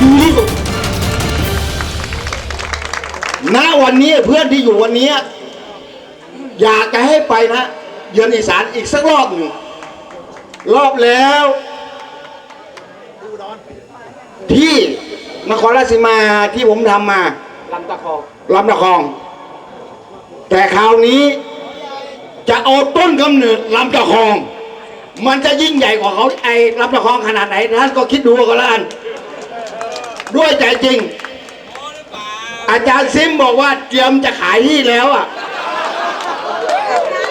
ยูริสุณวันนี้เพื่อนที่อยู่วันนี้ อยากจะให้ไปนะเยือนอีสานอีกสักรอบหนึ่งรอบแล้ว ที่นครราชสีมาที่ผมทำมาลำตะคองลำตะคอง แต่คราวนี้จะเอาต้นกำเนิดลำตะคอง มันจะยิ่งใหญ่กว่าเขาไอ้ลำตะคองขนาดไหนท่านก็คิดดูก็แล้วกัน ด้วยใจจริง อาจารย์ซิมบอกว่าเตรียมจะขายที่แล้วอะ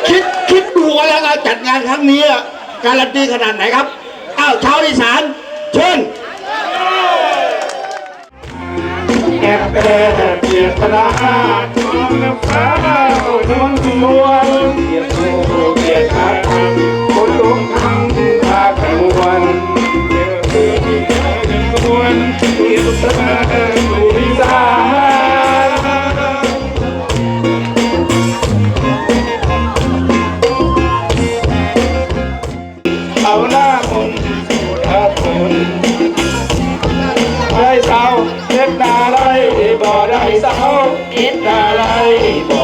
คิดคิดดูกันแล้วกันจัดงานครั้งนี้อะการันตีขนาดไหนครับอ้าวชาวอีสานเชิญแอบแอบเกียรตนาทองน้ำฟ้าโอ้ยนวล เอาหน้าคนสู่ท่าคนได้เศร้าเฮ็ดดาไรบ่ได้สาวเฮ็ดดาไรบ่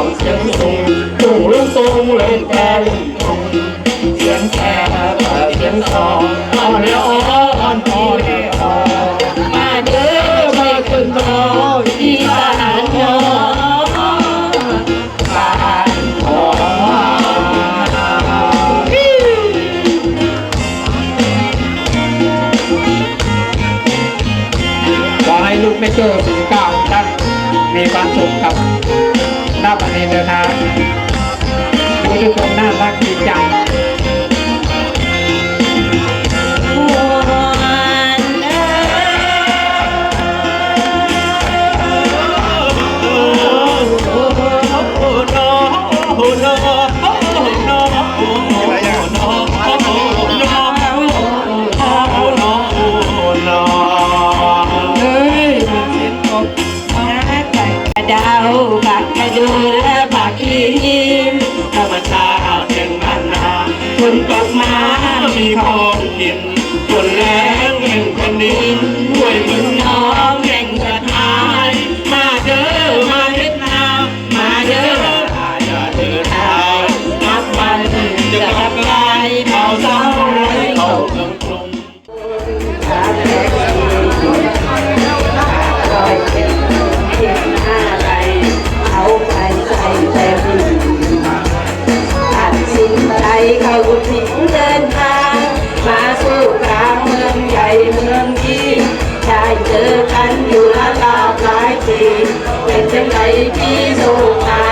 องเสียงสูงสูงลุงสูงเล่นแกนสูงเสียงแค่เสียงทองอ่อนแล้วอ่อนพอแล้วมาเด้อมาขึ้นโตอีสานยอบ้านของขอให้ลูกไม่เจอสิ่งก่าท่านมีความสุขกับ น้าประเด็นนี้นทางดูทุกคนน่ารักดีจัง กลางเมืองใหญ่เมืองดีได้เจอกันอยู่ละลาบหลายปีเป็นจังไรพี่สุขา